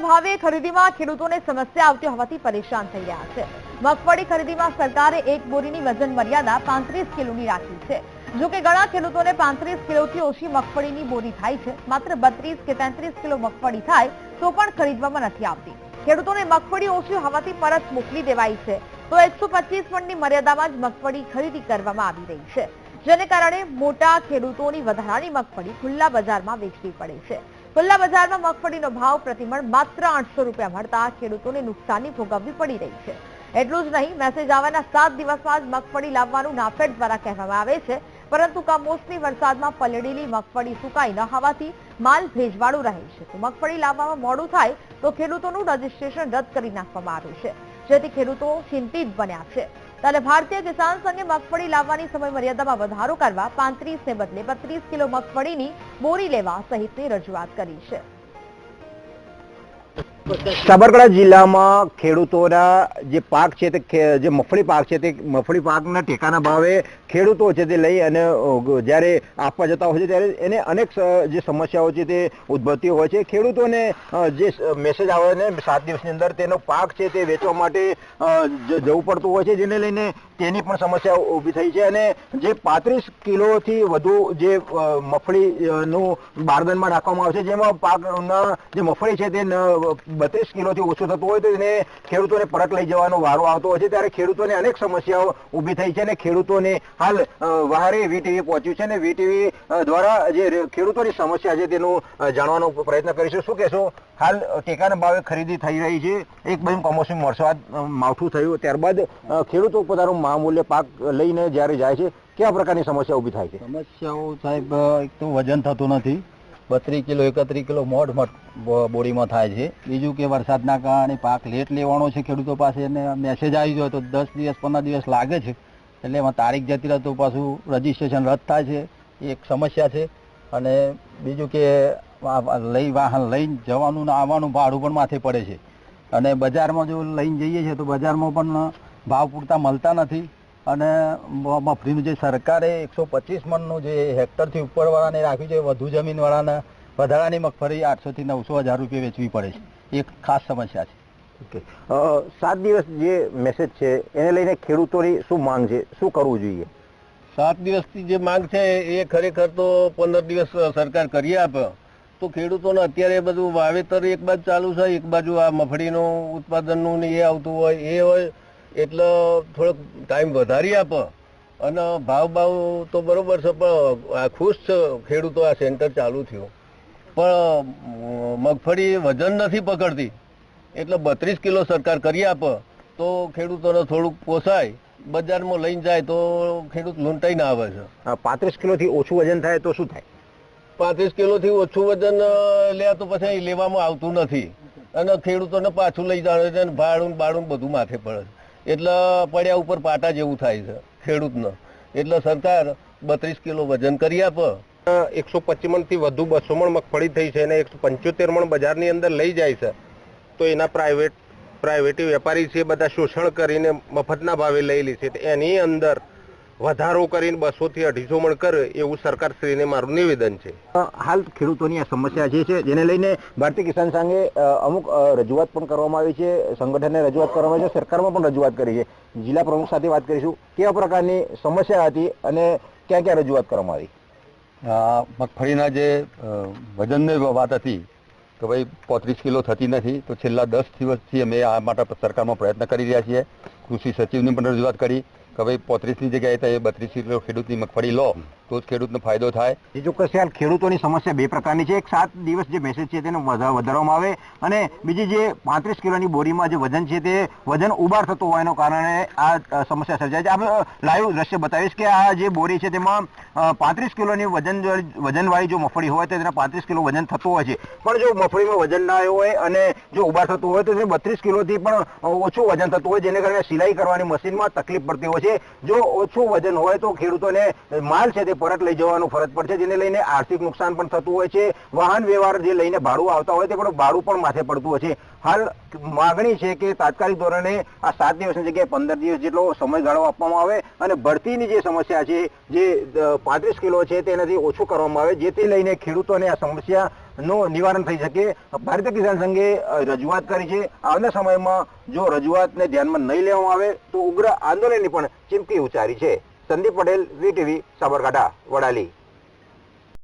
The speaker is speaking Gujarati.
ટેકાના ભાવે ખરીદીમાં ખેડૂતોને સમસ્યા આવતી હોવાથી પરેશાન થઈ રહ્યા છે. મગફળી ખરીદીમાં સરકારે એક બોરીની વજન મર્યાદા પાંત્રીસ કિલોની રાખી છે. જો કે ઘણા ખેડૂતોને પાંત્રીસ કિલોથી ઓછી મગફળીની બોરી થાય છે. માત્ર બત્રીસ કે તેત્રીસ કિલો મગફળી થાય તો પણ ખરીદવામાં નથી આવતી. ખેડૂતોને મગફળી ઓછી હોવાથી પરત મોકલી દેવાઈ છે. તો એકસો પચીસ મણની મર્યાદામાં જ મગફળી ખરીદી કરવામાં આવી રહી છે. જેને કારણે મોટા ખેડૂતોની વધારાની મગફળી ખુલ્લા બજારમાં વેચવી પડે છે. ખુલ્લા બજારમાં મગફળીનો ભાવ પ્રતિમણ માત્ર આઠસો રૂપિયા મળતા ખેડૂતોને નુકસાની ભોગવવી પડી રહી છે. એટલું જ નહીં, મેસેજ આવવાના સાત દિવસમાં જ મગફળી લાવવાનું નાફેડ દ્વારા કહેવામાં આવે છે. પરંતુ કમોસમી વરસાદમાં પલળેલી મગફળી સુકાઈ ન હોવાથી માલ ભેજવાળું રહે છે. તો મગફળી લાવવામાં મોડું થાય તો ખેડૂતોનું રજીસ્ટ્રેશન રદ કરી નાખવામાં આવ્યું છે. જેથી ખેડૂતો ચિંતિત બન્યા છે. ત્યારે ભારતીય કિસાન સંઘે મગફળી લાવવાની સમય મર્યાદામાં વધારો કરવા પાંત્રીસ ને બદલે બત્રીસ કિલો મગફળીની બોરી લેવા સહિતની રજૂઆત કરી છે. સાબરકાંઠા જિલ્લામાં ખેડૂતોના જે પાક છે તે જે મગફળી પાક છે તે મગફળી પાકના ટેકાના ભાવે ખેડૂતો છે તે લઈ અને જ્યારે આપવા જતા હોય છે ત્યારે એને અનેક જે સમસ્યાઓ છે તે ઉદ્ભવતી હોય છે. ખેડૂતોને જે મેસેજ આવે ને સાત દિવસની અંદર તેનો પાક છે તે વેચવા માટે જવું પડતું હોય છે, જેને લઈને તેની પણ સમસ્યા ઊભી થઈ છે અને જે પાંત્રીસ કિલોથી વધુ જે મગફળીનું બારદાનમાં રાખવામાં આવે છે, જેમાં પાકના જે મગફળી છે તે બત્રીસ કિલોથી ઓછું થતું હોય તો એને ખેડૂતોને પરત લઈ જવાનો વારો આવતો હોય છે. ત્યારે ખેડૂતોને અનેક સમસ્યાઓ ઊભી થઈ છે અને ખેડૂતોને હાલ વહારે વીટીવી પહોંચ્યું છે અને વીટીવી દ્વારા જે ખેડૂતોની સમસ્યા છે તેનું જાણવાનો પ્રયત્ન કરીશું. શું કહેશો? હાલ ટેકાના ભાવે ખરીદી થઈ રહી છે. એક બાજુ કમોસમી વરસાદ માવઠું થયું. ત્યારબાદ ખેડૂતો પોતાનું મહામૂલ્ય પાક લઈને જ્યારે જાય છે કેવા પ્રકારની સમસ્યા ઊભી થાય છે? સમસ્યાઓ સાહેબ એક તો વજન થતું નથી. બત્રીસ કિલો, એકત્રીસ કિલો મોઢ મઠ બ- બોરીમાં થાય છે. બીજું કે વરસાદના કારણે પાક લેટ લેવાનો છે, ખેડૂતો પાસે અને મેસેજ આવી ગયો તો દસ દિવસ, પંદર દિવસ લાગે છે. એટલે એમાં તારીખ જતી રહે તો પાછું રજીસ્ટ્રેશન રદ થાય છે. એ એક સમસ્યા છે. અને બીજું કે લઈ વાહન લઈને જવાનું ને આવવાનું ભાડું પણ માથે પડે છે. અને બજારમાં જો લઈને જઈએ છીએ તો બજારમાં પણ ભાવ પૂરતા મળતા નથી. અને મફરીનું જે સરકારે એકસો પચીસ મણનું જે હેક્ટરથી ઉપરવાળાને રાખ્યું છે વધુ જમીનવાળાને વધારાની મગફળી આઠસોથી નવસો હજાર રૂપિયા વેચવી પડે છે. એક ખાસ સમસ્યા છે. સાત દિવસ જે મેસેજ છે એને લઈને ખેડૂતોની શું માંગ છે? શું કરવું જોઈએ? સાત દિવસની જે માંગ છે એ ખરેખર તો પંદર દિવસ સરકાર કરી આપે. તો ખેડૂતોને અત્યારે બધું વાવેતર એક બાજુ ચાલુ છે એક બાજુ આ મફળીનું ઉત્પાદનનું ને એ આવતું હોય એ હોય. એટલે થોડોક ટાઈમ વધારી આપ. અને ભાવ ભાવ તો બરોબર છે પણ આ ખુશ છે ખેડૂતો આ સેન્ટર ચાલુ થયું. પણ મગફળી વજન નથી પકડતી. એટલે બત્રીસ કિલો સરકાર કરી આપે તો ખેડૂતોને થોડુંક પોસાય. બજારમાં લઈને જાય તો ખેડૂત લૂંટાઈ ના આવે છે. પાંત્રીસ કિલોથી ઓછું વજન થાય તો શું થાય? પાંત્રીસ કિલોથી ઓછું વજન લે તો પછી અહીં લેવામાં આવતું નથી. અને ખેડૂતોને પાછું લઈ જાણે છે ભાડું બાળું બધું માથે પડે છે. એટલે પડ્યા ઉપર પાટા જેવું થાય છે, ખેડૂતને. એટલે સરકાર બત્રીસ કિલો વજન કરી આપે. એકસો પચીમણથી વધુ બસો મણ મગફળી થઈ છે અને એકસો પંચોતેર મણ બજારની અંદર લઈ જાય છે. તો એના પ્રાઇવેટ પ્રાઇવેટી વેપારી છે બધા શોષણ કરીને મફતના ભાવે લઈ લે છે. એની અંદર વધારો કરીને બસોથી અઢીસો મણ કરે એવું સરકાર શ્રીને મારું નિવેદન છે. હાલ ખેડૂતોની આ સમસ્યા જે છે જેને લઈને ભારતીય કિસાન સંઘે અમુક રજૂઆત પણ કરવામાં આવી છે સંગઠનને રજૂઆત કરવામાં આવી છે સરકારમાં પણ રજૂઆત કરી છે. જિલ્લા પ્રમુખ સાથે વાત કરીશું કેવા પ્રકારની સમસ્યા હતી અને ક્યાં ક્યાં રજૂઆત કરવામાં આવી? મગફળીના જે વજનની વાત હતી કે ભાઈ પોત્રીસ કિલો થતી નથી તો છેલ્લા દસ દિવસથી અમે આ માટે સરકારમાં પ્રયત્ન કરી રહ્યા છીએ. કૃષિ સચિવની પણ રજૂઆત કરી. કે ભાઈ પોત્રીસની જગ્યાએ તમે બત્રીસ કિલો ખેડૂતની મગફળી લો તો જ ખેડૂતને ફાયદો થાય. એ ચોક્કસ હાલ ખેડૂતોની સમસ્યા બે પ્રકારની છે. એક સાત દિવસ જે મેસેજ છે તેને વધારવામાં આવે અને બીજી જે પાંત્રીસ કિલોની બોરીમાં જે વજન છે તે વજન ઉબાર થતું હોવાના કારણે આ સમસ્યા સર્જાય છે. આપણે લાઈવ દ્રશ્ય બતાવીશ કે આ જે બોરી છે તેમાં પાંત્રીસ કિલોની વજન વજનવાળી જો મગફળી હોય તો તેના પાંત્રીસ કિલો વજન થતું હોય છે. પણ જો મગફળીમાં વજન ના હોય અને જો ઉભાર થતું હોય તો તેને બત્રીસ કિલોથી પણ ઓછું વજન થતું હોય જેને કારણે સિલાઈ કરવાની મશીનમાં તકલીફ પડતી હોય છે. જો ઓછું વજન હોય તો ખેડૂતોને માલ છે તે પરત લઈ જવાનું ફરજ પડશે જેને લઈને આર્થિક નુકસાન પણ થતું હોય છે. વાહન વ્યવહાર જે લઈને ભાડું આવતા હોય તે પણ ભાડું પણ માથે પડતું હોય છે. હાલ માગણી છે કે તાત્કાલિક ધોરણે આ સાત દિવસની જગ્યાએ પંદર દિવસ જેટલો સમયગાળો આપવામાં આવે અને ભરતીની જે સમસ્યા છે, જે પાંત્રીસ કિલો છે તેનાથી ઓછું કરવામાં આવે જેથી લઈને ખેડૂતોને આ સમસ્યા નું નિવારણ થઈ શકે. ભારતીય કિસાન સંઘે રજૂઆત કરી છે. આવના સમયમાં જો રજૂઆતને ધ્યાનમાં નહીં લેવામાં આવે, તો ઉગ્ર આંદોલનની પણ ચીમકી ઉચ્ચારી છે. સંદીપ પટેલ વીટીવી સાબરકાંઠા, વડાલી.